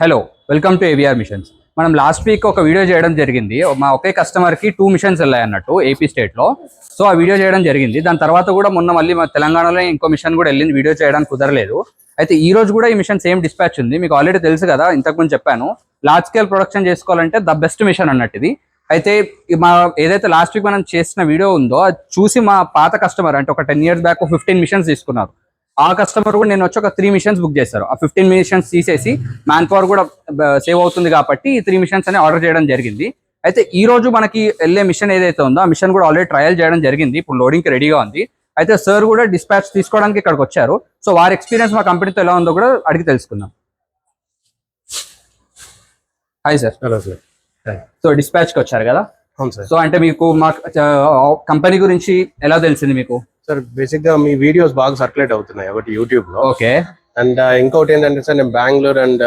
Hello welcome to AVR machines మనం last week ఒక video చేయడం జరిగింది. మా ఒకే కస్టమర్కి టూ మిషన్స్ వెళ్ళాయి అన్నట్టు ఏపీ స్టేట్లో సో ఆ వీడియో చేయడం జరిగింది. దాని తర్వాత కూడా మొన్న మళ్ళీ మా తెలంగాణలో ఇంకో మిషన్ కూడా వెళ్ళింది వీడియో చేయడానికి కుదరలేదు. అయితే ఈ రోజు కూడా ఈ మిషన్ సేమ్ డిస్పాచ్ ఉంది. మీకు ఆల్రెడీ తెలుసు కదా ఇంతకుముందు చెప్పాను. లార్జ్ స్కేల్ ప్రొడక్షన్ చేసుకోవాలంటే ద బెస్ట్ మిషన్ అన్నట్టు ఇది అయితే మా ఏదైతే లాస్ట్ వీక్ మనం చేసిన వీడియో ఉందో అది చూసి మా పాత కస్టమర్ అంటే ఒక ten years back fifteen machines తీసుకున్నారు. ఆ కస్టమర్ కూడా నేను వచ్చి ఒక త్రీ మిషన్స్ బుక్ చేశారు. ఆ ఫిఫ్టీన్ మిషన్స్ తీసేసి మ్యాన్ పవర్ కూడా సేవ్ అవుతుంది కాబట్టి ఈ త్రీ మిషన్స్ అని ఆర్డర్ చేయడం జరిగింది. అయితే ఈ రోజు మనకి వెళ్ళే మిషన్ ఏదైతే ఉందో ఆ మిషన్ కూడా ఆల్రెడీ ట్రయల్ చేయడం జరిగింది. ఇప్పుడు లోడింగ్కి రెడీగా ఉంది. అయితే సార్ కూడా డిస్పాచ్ తీసుకోవడానికి ఇక్కడికి వచ్చారు. సో వారి ఎక్స్పీరియన్స్ మా కంపెనీతో ఎలా ఉందో కూడా అడిగి తెలుసుకుందాం. Hi sir hello sir so డిస్పాచ్కి వచ్చారు కదా? సో అంటే మీకు మా కంపెనీ గురించి ఎలా తెలిసింది మీకు? సార్ బేసిక్గా మీ వీడియోస్ బాగా సర్క్యులేట్ అవుతున్నాయి ఒకటి యూట్యూబ్లో. ఓకే. అండ్ ఇంకోటి ఏంటంటే సార్ నేను బెంగళూరు అండ్